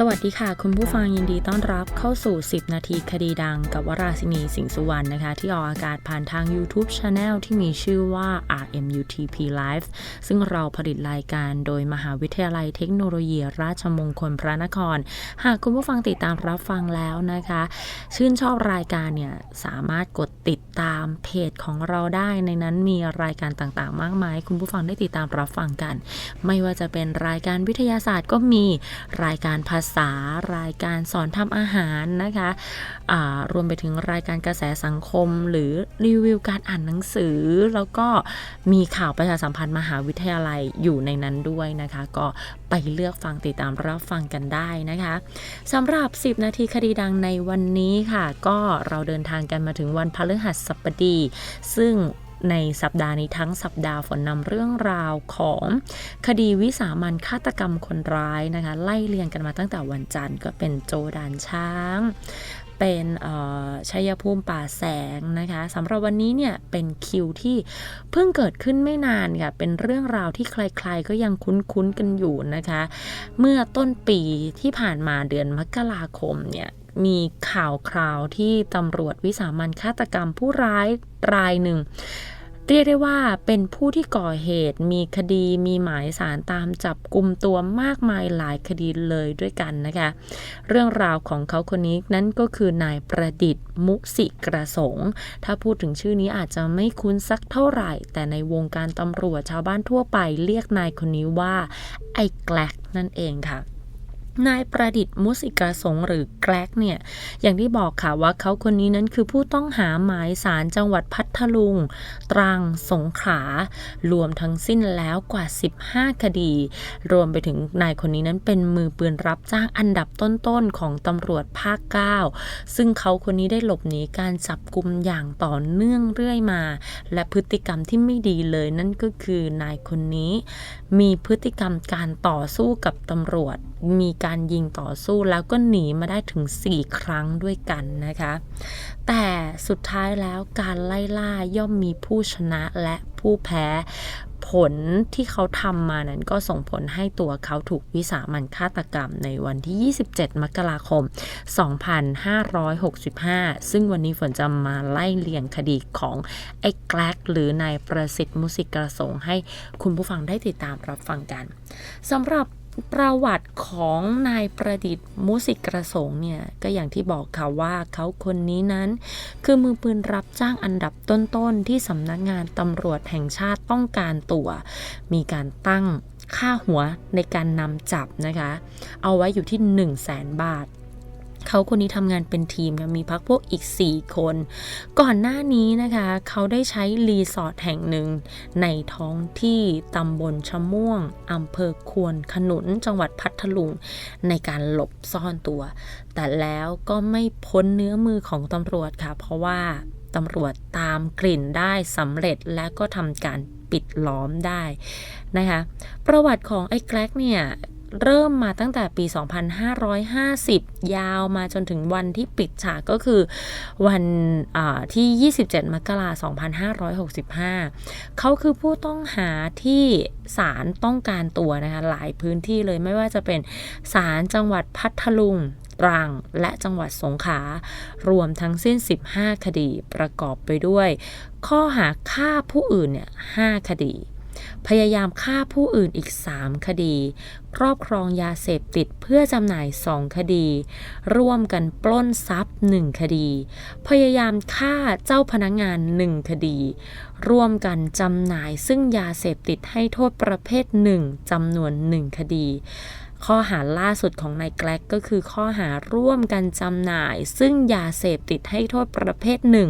สวัสดีค่ะคุณผู้ฟังยินดีต้อนรับเข้าสู่ 10 นาทีคดีดังกับวราศินีสิงห์สุวรรณนะคะ ที่ออกอากาศผ่านทาง YouTube Channel ที่มีชื่อว่า RMUTP Live ซึ่งเราผลิตรายการโดยมหาวิทยาลัยเทคโนโลยีราชมงคลพระนคร หากคุณผู้ฟังติดตามรับฟังแล้วนะคะ ชื่นชอบรายการเนี่ย สามารถกดติดตามเพจของเราได้ในนั้นมีรายการต่างๆ มากมาย คุณผู้ฟังได้ติดตามรับฟังกัน ไม่ว่าจะเป็นรายการวิทยาศาสตร์ก็มีรายการภาษารายการสอนทำอาหารนะคะะรวมไปถึงรายการกระแสสังคม หรือรีวิวการอ่านหนังสือ แล้วก็มีข่าวประชาสัมพันธ์มหาวิทยาลัยอยู่ในนั้นด้วยนะคะ ก็ไปเลือกฟังติดตามรับฟังกันได้นะคะสำหรับ 10 นาทีคดีดังในวันนี้ค่ะ ก็เราเดินทางกันมาถึงวันพฤหัสบดี ซึ่ง ในสัปดาห์นี้ทั้งสัปดาห์ฝนนำเรื่องราวของคดีวิสามันฆาตกรรมคนร้ายนะคะ ไล่เรียงกันมาตั้งแต่วันจันทร์ก็เป็นโจดานช้าง เป็นชัยภูมิป่าแสงนะคะสำหรับวันนี้เนี่ยเป็นคิวที่เพิ่งเกิดขึ้นไม่นานค่ะ เป็นเรื่องราวที่ใครๆก็ยังคุ้นๆกันอยู่นะคะ เมื่อต้นปีที่ผ่านมาเดือนมกราคมเนี่ย มีข่าวคราวที่ตำรวจวิสามันฆาตกรรมผู้ร้ายรายหนึ่ง เรียกได้ว่าเป็นผู้ที่ก่อเหตุ มีคดีมีหมายสารตามจับกลุ่มตัวมากมายหลายคดีเลยด้วยกันนะคะ เรื่องราวของเขาคนนี้นั้นก็คือนายประดิษฐ์มุสิกระสงถ้าพูดถึงชื่อนี้อาจจะไม่คุ้นสักเท่าไหร่ แต่ในวงการตำรวจชาวบ้านทั่วไปเรียกนายคนนี้ว่าไอ้แกลกนั่นเองค่ะ นายประดิษฐ์มุสิกาสงหรือแกลกเนี่ย อย่างที่บอกค่ะว่าเขาคนนี้นั้นคือผู้ต้องหาหมายสารจังหวัดพัทลุง ตรัง สงขลารวมทั้งสิ้นแล้วกว่า 15 คดี รวมไปถึงนายคนนี้นั้นเป็นมือปืนรับจ้างอันดับต้นๆของตำรวจภาค 9 ซึ่งเขาคนนี้ได้หลบหนีการจับกลุ่มอย่างต่อเนื่องเรื่อยมา และพฤติกรรมที่ไม่ดีเลยนั่นก็คือนายคนนี้ มีพฤติกรรมการต่อสู้กับตำรวจมีการยิงต่อสู้แล้วก็หนีมาได้ถึง 4 ครั้งด้วยกันนะคะ แต่สุดท้ายแล้วการไล่ล่าย่อมมีผู้ชนะและผู้แพ้ผลที่เขาทำมานั้นก็ส่งผลให้ตัวเขาถูกวิสามันฆาตกรรมในวันที่ 27 มกราคม 2565 ซึ่งวันนี้ฝนจะมาไล่เลียงคดีของไอ้แกลกหรือนายประสิทธิ์มุสิกกระสงให้คุณผู้ฟังได้ติดตามรับฟังกันสำหรับ ประวัติของนายประดิษฐ์มุสิกกระสงเนี่ยก็อย่างที่บอกค่ะว่าเขาคนนี้นั้น คือมือปืนรับจ้างอันดับต้นๆ ที่สำนักงานตำรวจแห่งชาติต้องการตัว มีการตั้งค่าหัวในการนำจับนะคะ เอาไว้อยู่ที่ 1 0 0 0 0แสนบาท เขาคนนี้ทำงานเป็นทีมมีพักพวกอีก 4 คน ก่อนหน้านี้นะคะ เขาได้ใช้รีสอร์ทแห่งหนึ่ง ในท้องที่ตำบลชะม่วงอำเภอควนขนุนจังหวัดพัทลุง ในการหลบซ่อนตัว แต่แล้วก็ไม่พ้นเนื้อมือของตำรวจค่ะ เพราะว่าตำรวจตามกลิ่นได้สำเร็จและก็ทำการปิดล้อมได้นะคะ ประวัติของไอ้แกลกเนี่ย เริ่มมาตั้งแต่ปี 2550 ยาวมาจนถึงวันที่ปิดฉากก็คือวันที่ 27 มกราคม 2565 เขาคือผู้ต้องหาที่ศาลต้องการตัวนะคะหลายพื้นที่เลยไม่ว่าจะเป็นศาลจังหวัดพัทลุงตรังและจังหวัดสงขลารวมทั้งสิ้น 15 คดีประกอบไปด้วย ข้อหาฆ่าผู้อื่นเนี่ย5คดี พยายามฆ่าผู้อื่นอีก 3 คดี ครอบครองยาเสพติดเพื่อจำหน่าย 2 คดี ร่วมกันปล้นทรัพย์ 1 คดี พยายามฆ่าเจ้าพนักงงาน 1 คดี ร่วมกันจำหน่ายซึ่งยาเสพติดให้โทษประเภท 1จำนวน 1 คดีข้อหาล่าสุดของนายแกลกก็คือข้อหาร่วมกันจำหน่าย ซึ่งยาเสพติดให้โทษประเภทหนึ่ง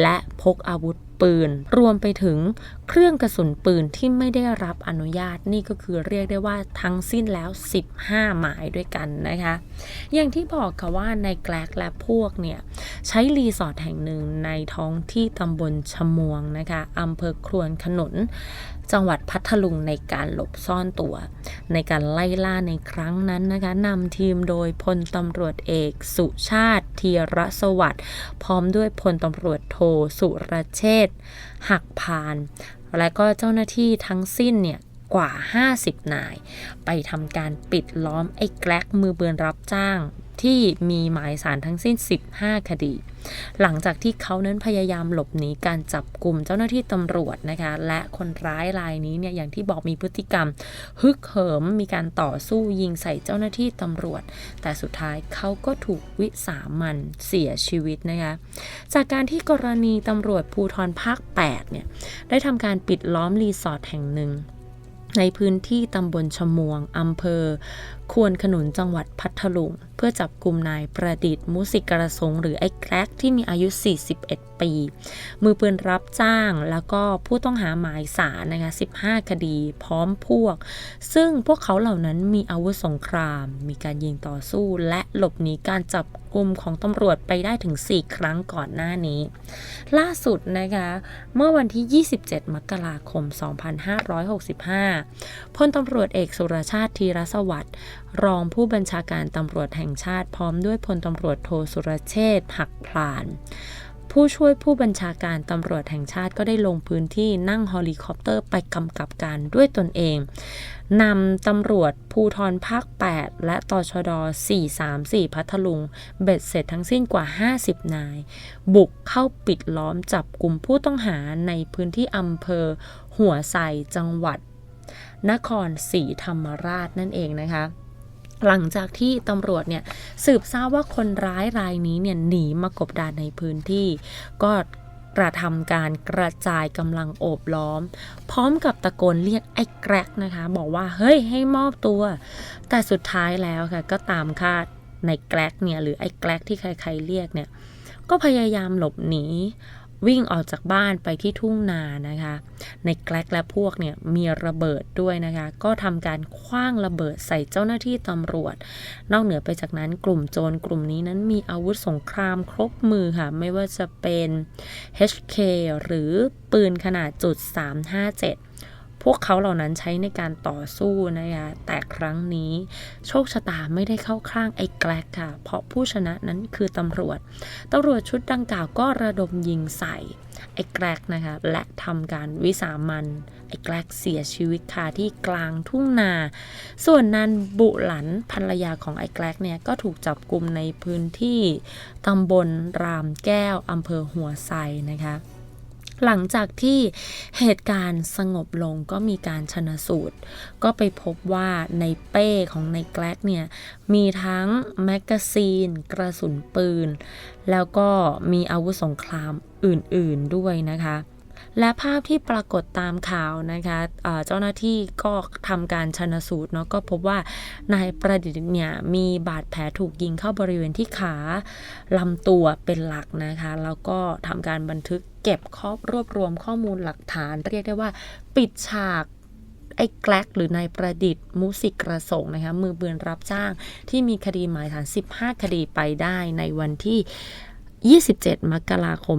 และพกอาวุธ ปืน รวมไปถึงเครื่องกระสุนปืนที่ไม่ได้รับอนุญาตนี่ก็คือเรียกได้ว่าทั้งสิ้นแล้ว 15 หมายด้วยกันนะคะ อย่างที่บอกค่ะว่าในแกลกและพวกเนี่ย ใช้รีสอร์ทแห่งหนึ่งในท้องที่ตำบลชมวงนะคะอำเภอครวนขนุน จังหวัดพัทลุงในการหลบซ่อนตัว ในการไล่ล่าในครั้งนั้นนะคะนำทีมโดยพลตำรวจเอกสุชาติเทียรสวัสดิ์พร้อมด้วยพลตำรวจโทสุรเชษหักพาน และก็เจ้าหน้าที่ทั้งสิ้นเนี่ยกว่า 50 นาย ไปทำการปิดล้อมไอ้แกลกมือปือนรับจ้าง ที่มีหมายสารทั้งสิ้น 15 คดี หลังจากที่เขานั้นพยายามหลบหนีการจับกลุ่มเจ้าหน้าที่ตำรวจนะคะ และคนร้ายรายนี้เนี่ยอย่างที่บอกมีพฤติกรรม ฮึกเหิมมีการต่อสู้ยิงใส่เจ้าหน้าที่ตำรวจ แต่สุดท้ายเขาก็ถูกวิสามันเสียชีวิตนะคะ จากการที่กรณีตำรวจภูทรภาค 8 เนี่ยได้ทำการปิดล้อมรีสอร์ทแห่งหนึ่ง ในพื้นที่ตำบลชมวง อำเภอ ควนขนุนจังหวัดพัทลุง เพื่อจับกลุ่มนายประดิษฐ์มุสิกระสงหรือไอ้แกรกที่มีอายุ 41 ปี มือปืนรับจ้างแล้วก็ผู้ต้องหาหมายสารนะคะ 15 คดีพร้อมพวก ซึ่งพวกเขาเหล่านั้นมีอาวุธสงคราม มีการยิงต่อสู้และหลบหนีการจับกลุ่มของตำรวจไปได้ถึง 4 ครั้งก่อนหน้านี้ ล่าสุดนะคะ เมื่อวันที่ 27 มกราคม 2565พลตำรวจเอกสุรชาติธีรสวัสดิ์รองผู้บัญชาการตำรวจแห่งชาติพร้อมด้วยพลตำรวจโทสุรเชษฐ์หักพลานผู้ช่วยผู้บัญชาการตำรวจแห่งชาติก็ได้ลงพื้นที่นั่งเฮลิคอปเตอร์ไปกำกับการด้วยตนเอง นำตำรวจภูทรภาค 8 และตชด 434 พัทลุง เบ็ดเสร็จทั้งสิ้นกว่า 50 นาย บุกเข้าปิดล้อมจับกลุ่มผู้ต้องหาในพื้นที่อำเภอ หัวไซจังหวัด นครศรีธรรมราชนั่นเองนะคะ หลังจากที่ตำรวจเนี่ยสืบทราบว่าคนร้ายรายนี้เนี่ยหนีมากบดานในพื้นที่ ก็กระทำการกระจายกำลังโอบล้อม พร้อมกับตะโกนเรียกไอ้แกรกนะคะ บอกว่าเฮ้ยให้มอบตัว แต่สุดท้ายแล้วค่ะ ก็ตามคาดในแกรกเนี่ยหรือไอ้แกรกที่ใครๆเรียกเนี่ย ก็พยายามหลบหนี วิ่งออกจากบ้านไปที่ทุ่งนานะคะ ในแกลกและพวกเนี่ยมีระเบิดด้วยนะคะ ก็ทำการคว้างระเบิดใส่เจ้าหน้าที่ตำรวจ นอกเหนือไปจากนั้นกลุ่มโจรกลุ่มนี้นั้นมีอาวุธสงครามครบมือค่ะ ไม่ว่าจะเป็น HK หรือปืนขนาดจุด357 พวกเขาเหล่านั้นใช้ในการต่อสู้นะคะแต่ครั้งนี้โชคชะตาไม่ได้เข้าข้างไอ้แกลกค่ะ เพราะผู้ชนะนั้นคือตำรวจตำรวจชุดดังกล่าวก็ระดมยิงใส่ไอ้แกลกนะคะและทำการวิสามันไอ้แกลกเสียชีวิตคาที่กลางทุ่งนา ส่วนนันบุหลันภรรยาของไอ้แกลกเนี่ยก็ถูกจับกลุ่มในพื้นที่ตำบลรามแก้วอำเภอหัวไซนะคะ หลังจากที่เหตุการณ์สงบลงก็มีการชนสูตร ก็ไปพบว่าในเป้ของในแกลกเนี่ย มีทั้งแมกกาซีน กระสุนปืน แล้วก็มีอาวุธสงครามอื่นๆด้วยนะคะ และภาพที่ปรากฏตามข่าวนะคะเอ่อเจ้าหน้าที่ก็ทำการชนสูตรเนาะก็พบว่านายประดิษฐ์เนี่ยมีบาดแผลถูกยิงเข้าบริเวณที่ขาลำตัวเป็นหลักนะคะ แล้วก็ทำการบันทึกเก็บข้อบรวบรวมข้อมูลหลักฐาน เรียกได้ว่าปิดฉากไอ้แกลกหรือนายประดิษฐ์มุสิกกระสงนะคะมือปือนรับจ้างที่มีคดีหมายฐาน 15 คดีไปได้ในวันที่ 27 มกราคม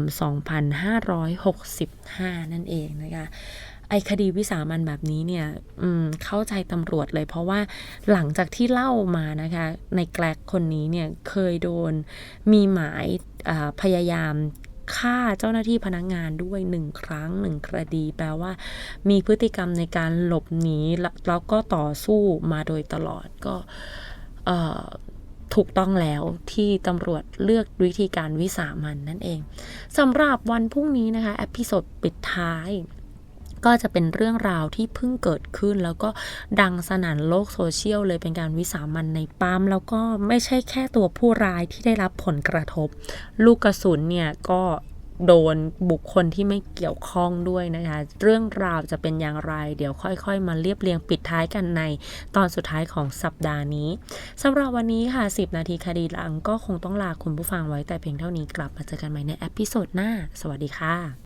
2565 นั่นเองนะคะไอ้คดีวิสามันแบบนี้เนี่ยเข้าใจตำรวจเลยเพราะว่าหลังจากที่เล่ามานะคะ ในแกลกคนนี้เนี่ยเคยโดนมีหมายพยายามฆ่าเจ้าหน้าที่พนักงงานด้วยหนึ่งครั้งหนึ่งคดี แปลว่า มีพฤติกรรมในการหลบหนีแล้วก็ต่อสู้มาโดยตลอดก็ ถูกต้องแล้วที่ตำรวจเลือกวิธีการวิสามันนั่นเองสำหรับวันพรุ่งนี้นะคะ อพิสซดปิดท้ายก็จะเป็นเรื่องราวที่เพิ่งเกิดขึ้น แล้วก็ดังสนั่นโลกโซเชียลเลยเป็นการวิสามันในปั๊มแล้วก็ไม่ใช่แค่ตัวผู้ร้ายที่ได้รับผลกระทบ ลูกกระสุนเนี่ยก็ โดนบุคคลที่ไม่เกี่ยวข้องด้วยนะคะ เรื่องราวจะเป็นอย่างไร เดี๋ยวค่อยๆ มาเรียบเรียงปิดท้ายกันในตอนสุดท้ายของสัปดาห์นี้สำหรับวันนี้ค่ะ 10 นาทีคดีหลังก็คงต้องลาคุณผู้ฟังไว้แต่เพียงเท่านี้กลับมาเจอกันใหม่ในเอพิโซดหน้า สวัสดีค่ะ